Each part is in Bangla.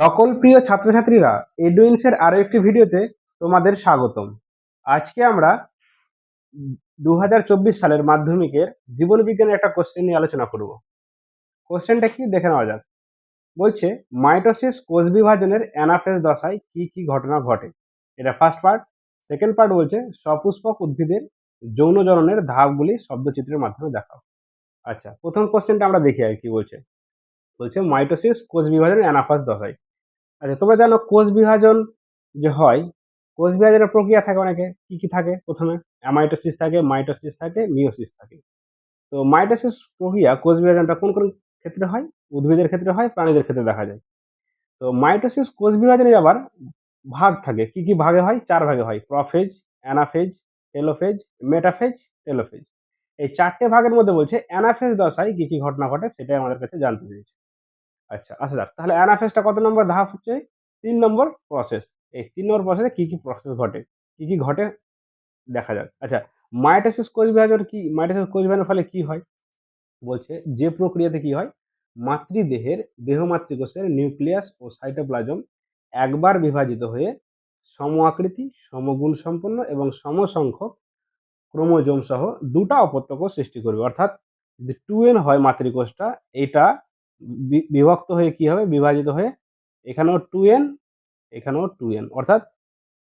সকল প্রিয় ছাত্রছাত্রীরা এডুইন্সের আরও একটি ভিডিওতে তোমাদের স্বাগতম। আজকে আমরা দু হাজার চব্বিশ সালের মাধ্যমিকের জীবন বিজ্ঞানের একটা কোশ্চেন নিয়ে আলোচনা করব। কোশ্চেনটা কি? দেখে নেওয়া যাক। বলছে, মাইটোসিস কোষ বিভাজনের অ্যানাফেজ দশায় কি কি ঘটনা ঘটে? এটা ফার্স্ট পার্ট সেকেন্ড পার্ট বলছে, সপুষ্পক উদ্ভিদের যৌন জননের ধাপগুলি শব্দচিত্রের মাধ্যমে দেখাও। আচ্ছা প্রথম কোশ্চেনটা আমরা দেখি আর কি বলছে। বলছে মাইটোসিস কোষ বিভাজন অ্যানাফাস দশায় আচ্ছা তোমরা জানো কোষ বিভাজন যে হয় কোষ বিভাজনের প্রক্রিয়া থাকে অনেকে। কি কি থাকে? প্রথমে অ্যামাইটোসিস থাকে, মাইটোসিস থাকে মিওসিস থাকে। তো মাইটোসিস প্রক্রিয়া কোষ বিভাজনটা কোন কোন ক্ষেত্রে হয়? উদ্ভিদের ক্ষেত্রে হয়, প্রাণীদের ক্ষেত্রে দেখা যায়। তো মাইটোসিস কোষ বিভাজনের আবার ভাগ থাকে। কি কি ভাগে হয়? চার ভাগে হয়। Prophase, anaphase, telophase, metaphase, telophase. এই চারটে ভাগের মধ্যে বলছে, অ্যানাফেস দশায় কি কি ঘটনা ঘটে সেটাই আমাদের কাছে জানতে চেয়েছে আচ্ছা আসা যাক, তাহলে অ্যানাফেসটা কত নম্বর ধাপ হচ্ছে? তিন নম্বর প্রসেস এই তিন নম্বর প্রসেসে কি কি প্রসেস ঘটে, কি কি ঘটে দেখা যাক। আচ্ছা মাইটোসিস কোষ বিভাজন কি মাইটোসিস কোষ বিভাজনের ফলে কি হয়? বলছে, যে প্রক্রিয়াতে কি হয়? মাতৃদেহের দেহমাতৃকোষের নিউক্লিয়াস ও সাইটোপ্লাজম একবার বিভাজিত হয়ে সম আকৃতি সমগুণ সম্পন্ন এবং সমসংখ্যক ক্রোমোজোম সহ দুটা অপত্য কোষ সৃষ্টি করবে। অর্থাৎ যদি টু এন হয় মাতৃকোষটা, এটা বিভক্ত হয়ে কি হবে? বিভাজিত হয়ে এখানেও টু এন এখানেও টু এন অর্থাৎ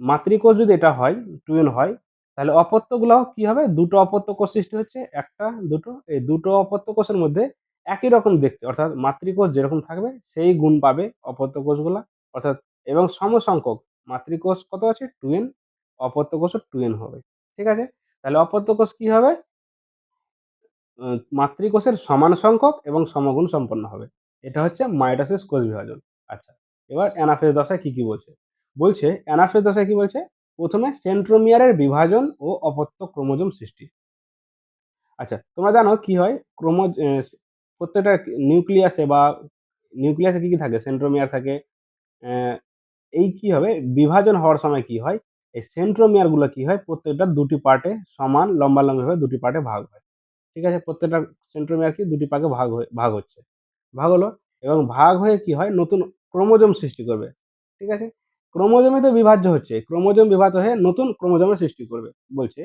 মাতৃকোষ যদি এটা হয় টু এন হয়, তাহলে অপত্যগুলো কি হবে? দুটো অপত্য কোষ সৃষ্টি হচ্ছে, একটা, দুটো। এই দুটো অপত্য কোষের মধ্যে একই রকম দেখতে। অর্থাৎ মাতৃকোষ যেরকম থাকবে, সেই গুণ পাবে অপত্য কোষগুলা অর্থাৎ এবং সমসংখ্যক মাতৃকোষ কত আছে? টু এন অপত্য কোষও টু এন হবে। ঠিক আছে? তাহলে অপত্য কোষ কি হবে? মাতৃকোষের সমান সংখ্যক এবং সমগুণ সম্পন্ন হবে। এটা হচ্ছে মাইটোসিস কোষ বিভাজন। আচ্ছা এবার অ্যানাফেজ দশায় কি কি বলছে? বলছে, অ্যানাফেজ দশায় কি বলছে? প্রথমে সেন্ট্রোমিয়ারের বিভাজন ও অপত্য ক্রোমোজোম সৃষ্টি। আচ্ছা তোমরা জানো কি হয়? ক্রোমো প্রত্যেকটা নিউক্লিয়াসে বা নিউক্লিয়াসে কি কি থাকে? সেন্ট্রোমিয়ার থাকে। এই কি হবে? বিভাজন হওয়ার সময় কি হয়? এই সেন্ট্রোমিয়ারগুলো কি হয়? প্রত্যেকটা দুটি পার্টে সমান লম্বা লম্বি হয়ে দুটি পার্টে ভাগ হয়। ঠিক আছে? প্রত্যেকটা সেন্ট্রোমিয়ার কি দুটি পাকে ভাগ হয়ে, ভাগ হচ্ছে। ভাগ হলো এবং ভাগ হয়ে কি হয়? নতুন ক্রোমোজোম সৃষ্টি করবে। ঠিক আছে? ক্রোমোজোমই তো বিভাজ্য হচ্ছে। ক্রোমোজোম বিভাজ্য হয়ে নতুন ক্রোমোজোমের সৃষ্টি করবে। বলছে,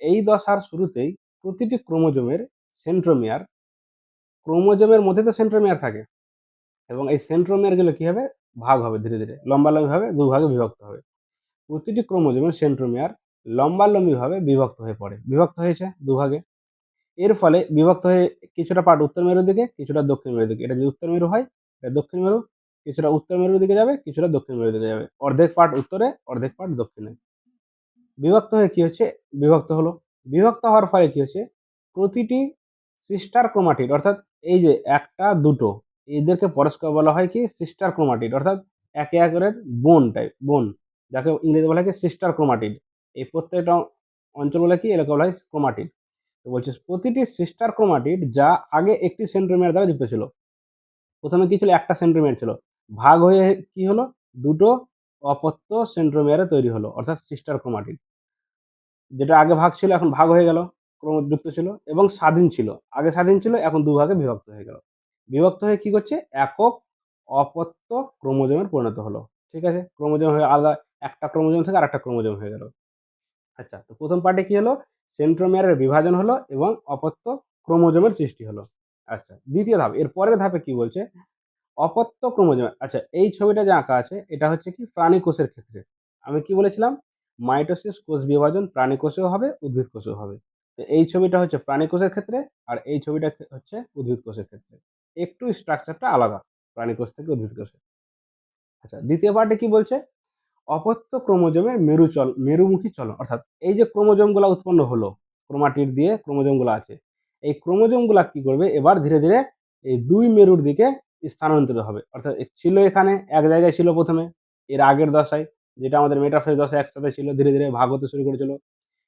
এই দশার শুরুতেই প্রতিটি ক্রোমোজোমের সেন্ট্রোমিয়ার, ক্রোমোজোমের মধ্যে তো সেন্ট্রোমিয়ার থাকে। এবং এই সেন্ট্রোমিয়ারগুলো কি হবে? ভাগ হবে ধীরে ধীরে। লম্বালম্বিভাবে দুভাগে বিভক্ত হবে। প্রতিটি ক্রোমোজোমের সেন্ট্রোমিয়ার লম্বালম্বিভাবে বিভক্ত হয়ে পড়ে। বিভক্ত হয়েছে দুভাগে। এর ফলে বিভক্ত হয়ে কিছুটা পার্ট উত্তর মেরুর দিকে, কিছুটা দক্ষিণ মেরুর দিকে। এটা যদি উত্তর মেরু হয়, এটা দক্ষিণ মেরু। কিছুটা উত্তর মেরুর দিকে যাবে, কিছুটা দক্ষিণ মেরুর দিকে যাবে। অর্ধেক পার্ট উত্তরে, অর্ধেক পার্ট দক্ষিণে। বিভক্ত হয়ে কি হচ্ছে? বিভক্ত হলো। বিভক্ত হওয়ার ফলে কি হচ্ছে? প্রতিটি সিস্টার ক্রোমাটিড অর্থাৎ এই যে একটা, দুটো, এদেরকে পরস্পর বলা হয় কি? সিস্টার ক্রোমাটিড অর্থাৎ একে একের বোন টাইপ বোন যাকে ইংরেজি বলা হয় সিস্টার ক্রোমাটিড। এই প্রত্যেকটা অঞ্চল বলে কি? এলাকা বলা হয় ক্রোমাটিড। তো বলছে, প্রতিটি সিস্টার ক্রোমাটিড যা আগে একটি সেন্ট্রোমিয়ার দ্বারা যুক্ত ছিল। প্রথমে কি ছিল? একটা সেন্ট্রোমিয়ার ছিল। ভাগ হয়ে কি হলো? দুটো অপত্য সেন্ট্রোমিয়ারে তৈরি হলো, অর্থাৎ সিস্টার ক্রোমাটিড। যেটা আগে ভাগ ছিল, এখন ভাগ হয়ে গেল ক্রমযুক্ত ছিল এবং স্বাধীন ছিল। আগে স্বাধীন ছিল, এখন দুভাগে বিভক্ত হয়ে গেল। বিভক্ত হয়ে কি করছে? একক অপত্য ক্রোমোজোমের পরিণত হলো। ঠিক আছে? ক্রোমোজোম হয়ে আলাদা একটা ক্রোমোজোম থেকে আরেকটা ক্রোমোজোম হয়ে গেল। আচ্ছা তো প্রথম পার্টে কি হলো? সেন্ট্রোমিয়ারের বিভাজন হলো এবং অপত্য ক্রোমোজোমের সৃষ্টি হলো। আচ্ছা দ্বিতীয় ধাপ, এর পরের ধাপে কি বলছে? অপত্য ক্রোমোজোম আচ্ছা এই ছবিটা যে আঁকা আছে, এটা হচ্ছে কি প্রাণী কোষের ক্ষেত্রে। আমি কি বলেছিলাম? মাইটোসিস কোষ বিভাজন প্রাণী কোষেও হবে, উদ্ভিদ কোষেও হবে। তো এই ছবিটা হচ্ছে প্রাণী কোষের ক্ষেত্রে, আর এই ছবিটা হচ্ছে উদ্ভিদ কোষের ক্ষেত্রে। একটু স্ট্রাকচারটা আলাদা প্রাণী কোষ থেকে উদ্ভিদ কোষে। আচ্ছা দ্বিতীয় পার্টে কি বলছে? অপত্য ক্রোমোজোমের মেরুচল মেরুমুখী চলন, অর্থাৎ এই যে ক্রোমোজোমগুলো উৎপন্ন হলো ক্রোমাটির দিয়ে ক্রোমোজোমগুলো আছে, এই ক্রোমোজোমগুলা কি করবে? এবার ধীরে ধীরে এই দুই মেরুর দিকে স্থানান্তরিত হবে। অর্থাৎ ছিল এখানে, এক জায়গায় ছিল প্রথমে, এর আগের দশায়, যেটা আমাদের মেটাফেজ দশায় একসাথে ছিল, ধীরে ধীরে ভাগ হতে শুরু করেছিল।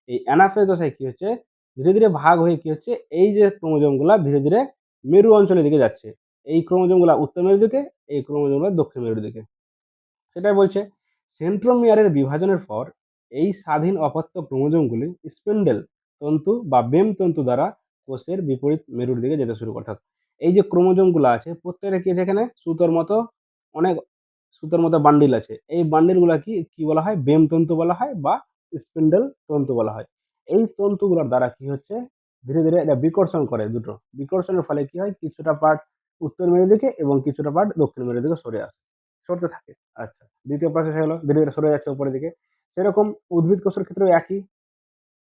এই অ্যানাফেজ দশায় কি হচ্ছে? ধীরে ধীরে ভাগ হয়ে কি হচ্ছে? এই যে ক্রোমোজোমগুলা ধীরে ধীরে মেরু অঞ্চলের দিকে যাচ্ছে। এই ক্রোমোজোমগুলা উত্তর মেরুর দিকে, এই ক্রোমোজোমগুলা দক্ষিণ মেরুর দিকে। সেটাই বলছে সেন্ট্রোমিয়ারের বিভাজনের পর, এই স্বাধীন অপত্য ক্রোমোজোমগুলি স্পেন্ডেল তন্তু বা বেম তন্তু দ্বারা কোষের বিপরীত মেরুর দিকে যেতে শুরু করে। এই যে ক্রোমোজোমগুলো আছে, প্রত্যেকটা কি আছে এখানে? সুতোর মতো, অনেক সুতোর মতো বান্ডিল আছে। এই বান্ডিলগুলো কি কি বলা হয়? বেম তন্তু বলা হয় বা স্পিন্ডেল তন্তু বলা হয়। এই তন্তুগুলোর দ্বারা কি হচ্ছে? ধীরে ধীরে এটা বিকর্ষণ করে দুটো। বিকর্ষণের ফলে কি হয়? কিছুটা পার্ট উত্তর মেরু দিকে এবং কিছুটা পার্ট দক্ষিণ মেরু দিকে সরে আসে। সরতে থাকে। আচ্ছা দ্বিতীয় প্রসেস হলো ধীরে ধীরে সরে যাচ্ছে উপরের দিকে। সেরকম উদ্ভিদ কোষের ক্ষেত্রেও একই।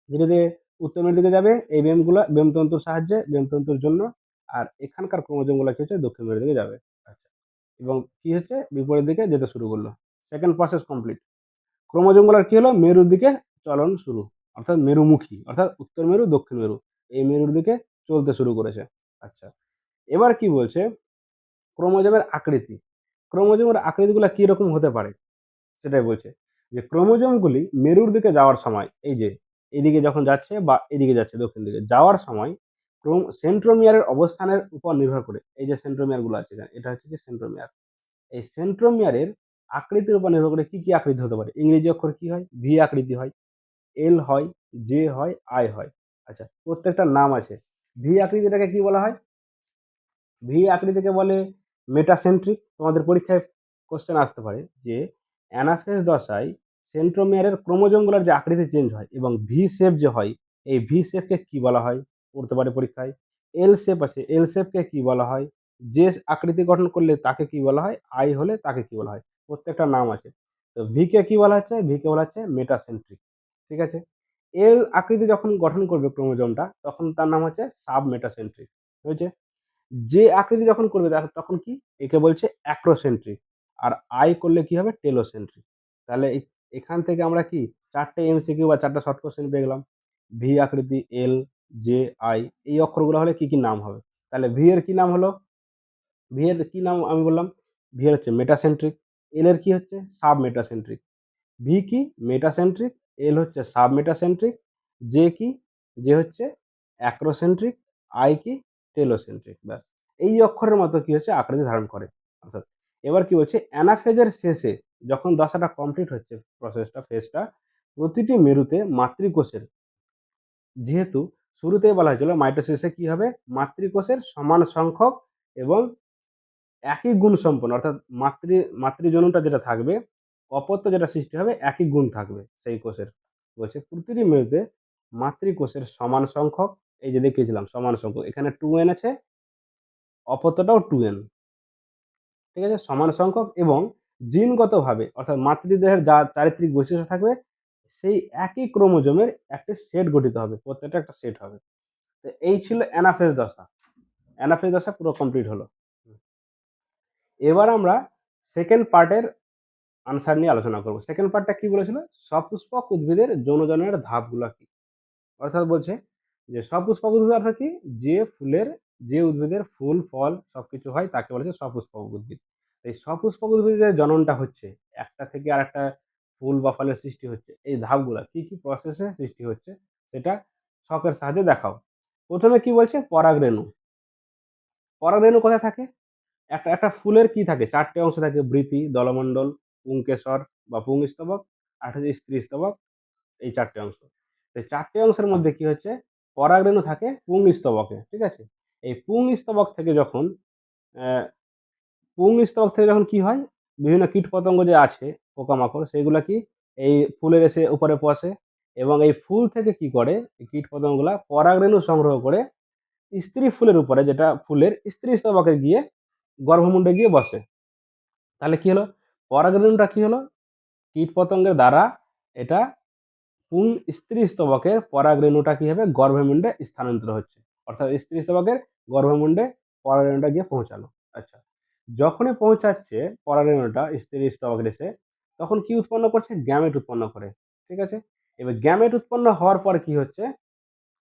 ধীরে ধীরে উত্তর মেরুর দিকে যাবে, এই ব্যায়ামগুলো ব্যায়ামতন্তুর সাহায্যে ব্যায়ামতন্তুর জন্য। আর এখানকার ক্রোমোজোমগুলো কি হচ্ছে? দক্ষিণ মেরুর দিকে যাবে। আচ্ছা এবং কি হচ্ছে? বিপরীত দিকে যেতে শুরু করল। সেকেন্ড প্রসেস কমপ্লিট ক্রোমোজোমগুলোর কি হলো? মেরুর দিকে চলন শুরু, অর্থাৎ মেরুমুখী, অর্থাৎ উত্তর মেরু, দক্ষিণ মেরু। এই মেরুর দিকে চলতে শুরু করেছে। আচ্ছা এবার কি বলছে? ক্রোমোজোমের আকৃতি। ক্রোমোজোমের আকৃতিগুলো কি রকম হতে পারে? সেটাই বলছে যে ক্রোমোজোমগুলি মেরুর দিকে যাওয়ার সময়, এই যে এদিকে যখন যাচ্ছে বা এদিকে যাচ্ছে দক্ষিণ দিকে, যাওয়ার সময় ক্রোম, সেন্ট্রোমিয়ারের অবস্থানের উপর নির্ভর করে। এই যে সেন্ট্রোমিয়ারগুলো আছে এটা হচ্ছে কি সেন্ট্রোমিয়ার? এই সেন্ট্রোমিয়ারের আকৃতির উপর নির্ভর করে কি কি আকৃতি হতে পারে? ইংরেজি অক্ষর কি হয়? ভি আকৃতি হয়, এল হয়, জে হয়, আই হয়। আচ্ছা প্রত্যেকটার নাম আছে। ভি আকৃতিটাকে কি বলা হয়? ভি আকৃতিকে বলে মেটাসেন্ট্রিক তোমাদের পরীক্ষায় কোশ্চেন আসতে পারে যে অ্যানাফেজ দশায় সেন্ট্রোমিয়ারের ক্রোমোজোমগুলোর যে আকৃতি চেঞ্জ হয় এবং ভি শেপ যে হয়, এই ভি শেপকে কি বলা হয়? পড়তে পারে পরীক্ষায়। এল শেপ আছে এল শেপকে কি বলা হয়? যে আকৃতি গঠন করলে তাকে কি বলা হয়? আই হলে তাকে কি বলা হয়? প্রত্যেকটা নাম আছে। তো ভিকে কি বলা হচ্ছে? ভিকে বলা হচ্ছে মেটাসেন্ট্রিক ঠিক আছে? এল আকৃতি যখন গঠন করবে ক্রোমোজোমটা, তখন তার নাম হচ্ছে সাব মেটাসেন্ট্রিক হয়েছে? যে আকৃতি যখন করবে তখন কি? একে বলছে অ্যাক্রোসেন্ট্রিক আর আই করলে কি হবে? টেলোসেন্ট্রিক তাহলে এখান থেকে আমরা কি? চারটে এমসিকিউ বা চারটে শর্ট কোশ্চেন পেয়ে গেলাম। ভি আকৃতি এল জে আই এই অক্ষরগুলো হলে কি কি নাম হবে? তাহলে ভি এর কি নাম হলো? ভি এর কি নাম আমি বললাম? ভি এর হচ্ছে মেটাসেন্ট্রিক এল এর কি হচ্ছে? সাব মেটাসেন্ট্রিক ভি কি? মেটাসেন্ট্রিক এল হচ্ছে সাব মেটাসেন্ট্রিক জে কি? যে হচ্ছে অ্যাক্রোসেন্ট্রিক আই কি? টেলোসেন্ট্রিক, ব্যাস। এই অক্ষরের মতো কি হচ্ছে? আকৃতি ধারণ করে। অর্থাৎ এবার কি বলছে অ্যানাফেজের শেষে যখন দশাটা কমপ্লিট হচ্ছে প্রসেসটা ফেজটা প্রতিটি মেরুতে মাতৃকোষের, যেহেতু শুরুতে বলা হয়েছিল মাইটোসিসে কি হবে? মাতৃকোষের সমান সংখ্যক এবং একই গুণ সম্পন্ন, অর্থাৎ মাতৃ, মাতৃজননটা যেটা থাকবে, অপত্য যেটা সৃষ্টি হবে, একই গুণ থাকবে সেই কোষের। বলছে প্রতিটি মেরুতে মাতৃকোষের সমান সংখ্যক এই যে দেখিয়েছিলাম, সমান সংখ্যক। এখানে টু এন আছে অপত্যটাও টু এন ঠিক আছে? সমান সংখ্যক এবং জিনগতভাবে, অর্থাৎ মাতৃদেহের যা চারিত্রিক বৈশিষ্ট্য থাকবে, সেই একই ক্রোমোজোমের একটি সেট গঠিত হবে, প্রত্যেকটা একটা সেট হবে। তো এই ছিল অ্যানাফেজ দশা। অ্যানাফেজ দশা পুরো কমপ্লিট হলো। এবার আমরা সেকেন্ড পার্টের আনসার নিয়ে আলোচনা করব। সেকেন্ড পার্টটা কি বলেছিল? সপুষ্পক উদ্ভিদের যৌনজনের ধাপগুলো কি? অর্থাৎ বলছে যে সপুষ্পক উদ্ভিদ অর্থাৎ কি? যে ফুলের, যে উদ্ভিদের ফুল, ফল সবকিছু হয় তাকে বলেছে সপুষ্পক উদ্ভিদ। এই সপুষ্পক উদ্ভিদের জননটা হচ্ছে, একটা থেকে আর একটা ফুল বা ফলের সৃষ্টি হচ্ছে, এই ধাপগুলো কি কি প্রসেসে সৃষ্টি হচ্ছে সেটা শখের সাহায্যে দেখাও। প্রথমে কি বলছে? পরাগরেণু। পরাগরেণু কোথায় থাকে? একটা একটা ফুলের কি থাকে? চারটে অংশ থাকে, বৃতি, দলমণ্ডল পুংকেশর বা পুংস্তবক আর হচ্ছে স্ত্রী স্তবক এই চারটে অংশ। এই চারটে অংশের মধ্যে কি হচ্ছে? পরাগরেণু থাকে পুং স্তবকে ঠিক আছে? এই পুং স্তবক থেকে যখন আহ, পুং স্তবক থেকে যখন কি হয়? বিভিন্ন কীটপতঙ্গ যে আছে পোকামাকড় সেগুলো কি এই ফুলের এসে উপরে বসে এবং এই ফুল থেকে কি করে? এই কীটপতঙ্গগুলা পরাগরেণু সংগ্রহ করে স্ত্রী ফুলের উপরে যেটা ফুলের স্ত্রী স্তবকে গিয়ে গর্ভমুণ্ডে গিয়ে বসে। তাহলে কি হলো? পরাগরেণুটা কি হলো? কীটপতঙ্গের দ্বারা এটা পুং স্ত্রী স্তবকের পরাগরেণুটা কি হবে? গর্ভমুণ্ডে স্থানান্তর হচ্ছে। অর্থাৎ স্ত্রী স্তবকের গর্ভমুণ্ডে পরাগরেণুটা গিয়ে পৌঁছালো। আচ্ছা যখনই পৌঁছাচ্ছে পরাগরেণুটা স্ত্রী স্তবকের এসে তখন কি উৎপন্ন করছে? গ্যামেট উৎপন্ন করে। ঠিক আছে? এবার গ্যামেট উৎপন্ন হওয়ার পর কি হচ্ছে?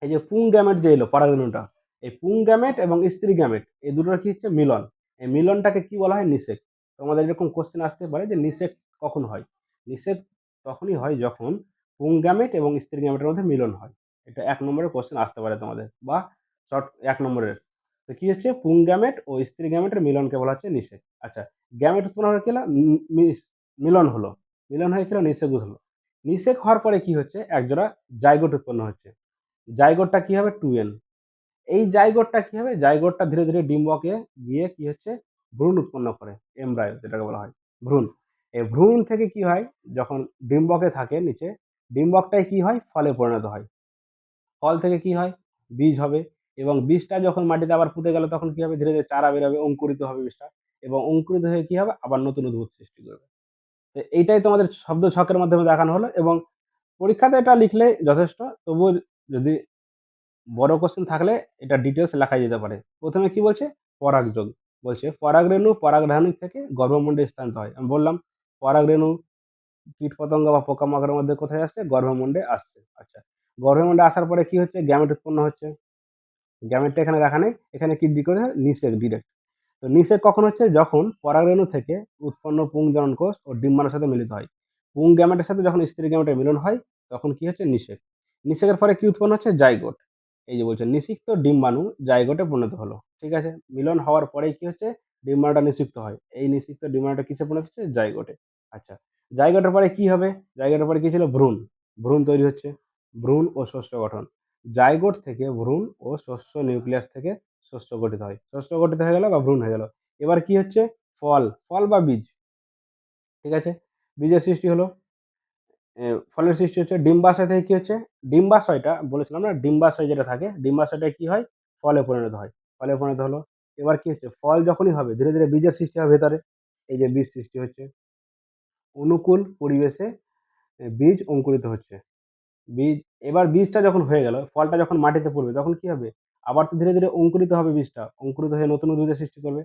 এই যে পুং গ্যামেট যে এলো পরাগরেণুটা, এই পুং গ্যামেট এবং স্ত্রী গ্যামেট, এই দুটোর কি হচ্ছে? মিলন। এই মিলনটাকে কি বলা হয়? নিষেক। তোমাদের এরকম কোশ্চেন আসতে পারে যে নিষেক কখন হয়? নিষেক তখনই হয় যখন পুং গ্যামেট এবং স্ত্রী গ্যামেটের মধ্যে মিলন হয়। এটা এক নম্বরের কোশ্চেন আসতে পারে তোমাদের, বা শর্ট এক নম্বরের। তো কি হচ্ছে? পুং গ্যামেট ও স্ত্রী গ্যামেটের মিলনকে বলা হচ্ছে নিষেক আচ্ছা গ্যামেট উৎপন্ন হয়ে গেল মিলন হলো। মিলন হয়ে গেল নিষেক হলো। নিষেক হওয়ার পরে কি হচ্ছে? একজোড়া জাইগোট উৎপন্ন হচ্ছে। জাইগোটটা কি হবে? টু এন এই জাইগোটটা কি হবে? জাইগোটটা ধীরে ধীরে ডিম্বকে গিয়ে কি হচ্ছে? ভ্রূণ উৎপন্ন করে, এমব্রায়ো যেটাকে বলা হয়, ভ্রূণ। এই ভ্রূণ থেকে কি হয়? যখন ডিম্বকে থাকে নিচে ডিম্বকটাই কি হয়? ফলে পরিণত হয়। ফল থেকে কি হয়? বীজ হবে এবং বীজটা যখন মাটিতে আবার পুঁতে গেল তখন কি হবে? ধীরে ধীরে চারা বেরোবে, অঙ্কুরিত হবে বীজটা এবং অঙ্কুরিত হয়ে কি হবে? আবার নতুন উদ্ভিদ সৃষ্টি করবে। তো এইটাই তোমাদের শব্দ ছকের মাধ্যমে দেখানো হলো এবং পরীক্ষাতে এটা লিখলে যথেষ্ট। তবুও যদি বড় কোশ্চেন থাকলে এটা ডিটেলস লেখা যেতে পারে। প্রথমে কি বলছে? পরাগযোগ বলছে, পরাগরেণু পরাগধানী থেকে গর্ভমণ্ডে স্থানিত হয়। আমি বললাম, পরাগরেণু কীট পতঙ্গ বা পোকামাকড়ের মধ্যে কোথায় আসছে? গর্ভমণ্ডে আসছে। আচ্ছা গর্ভমণ্ডে আসার পরে কি হচ্ছে? গ্যামেট উৎপন্ন হচ্ছে। গ্যামেটটা এখানে রাখা নেই। এখানে কি করে নিষেক ডিরেক্ট তো নিষেক কখন হচ্ছে? যখন পরাগরেণু থেকে উৎপন্ন পুংজনন কোষ ও ডিম্বাণুর সাথে মিলিত হয়। পুং গ্যামেটের সাথে যখন স্ত্রী গ্যামেটের মিলন হয়, তখন কি হচ্ছে? নিষেক নিষেকের পরে কি উৎপন্ন হচ্ছে? জাইগোট এই যে বলছে নিষিক্ত ডিম্বাণু জাইগোটে পরিণত হলো। ঠিক আছে? মিলন হওয়ার পরেই কি হচ্ছে? ডিম্বাণুটা নিষিক্ত হয়। এই নিষিক্ত ডিম্বাণুটা কিসে পরিণত হচ্ছে? জাইগোটে আচ্ছা জাইগোটের পরে কি হবে? জায়গাটার পরে কি ছিল? ভ্রূণ। ভ্রূণ তৈরি হচ্ছে। ভ্রূণ ও শস্য গঠন। জায়গোট থেকে ভ্রূণ ও শস্য নিউক্লিয়াস থেকে শস্য গঠিত হয়। শস্য গঠিত হয়ে গেল বা ভ্রূণ হয়ে গেল। এবার কি হচ্ছে? ফল। ফল বা বীজ। ঠিক আছে? বীজের সৃষ্টি হলো। ফলের সৃষ্টি হচ্ছে। ডিম্বাশয় থেকে কি হচ্ছে? ডিম্বাশয়টা বলেছিলাম না? ডিম্বাশয় যেটা থাকে ডিম্বাশয়টা কি হয়? ফলে পরিণত হয়। ফলে পরিণত হলো। এবার কি হচ্ছে? ফল যখনই হবে, ধীরে ধীরে বীজের সৃষ্টি হবে ভেতরে। এই যে বীজ সৃষ্টি হচ্ছে। অনুকূল পরিবেশে বীজ অঙ্কুরিত হচ্ছে। বীজ, এবার বীজটা যখন হয়ে গেল, ফলটা যখন মাটিতে পড়বে, তখন কি হবে? আবার তো ধীরে ধীরে অঙ্কুরিত হবে বীজটা। অঙ্কুরিত হয়ে নতুন উদ্ভিদের সৃষ্টি করবে।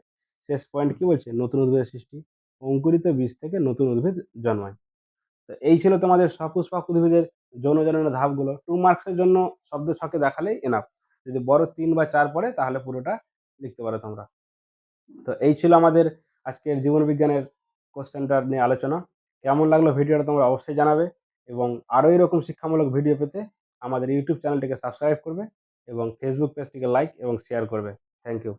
শেষ পয়েন্ট কি বলছে? নতুন উদ্ভিদের সৃষ্টি। অঙ্কুরিত বীজ থেকে নতুন উদ্ভিদ জন্মায়। তো এই ছিল তোমাদের সপুষ্পক উদ্ভিদের যৌন জননের ধাপগুলো। টু মার্কসের জন্য শব্দ ছকে দেখালেই এনাফ যদি বড় তিন বা চার পড়ে, তাহলে পুরোটা লিখতে পারো তোমরা। তো এই ছিল আমাদের আজকের জীবন বিজ্ঞানের কোশ্চেনটা নিয়ে আলোচনা। কেমন লাগল ভিডিওটা তোমরা অবশ্যই জানাবে এবং আরও এরকম শিক্ষামূলক ভিডিও পেতে আমাদের ইউটিউব চ্যানেলটিকে সাবস্ক্রাইব করবে এবং ফেসবুক পেজটিকে লাইক এবং শেয়ার করবে। Thank you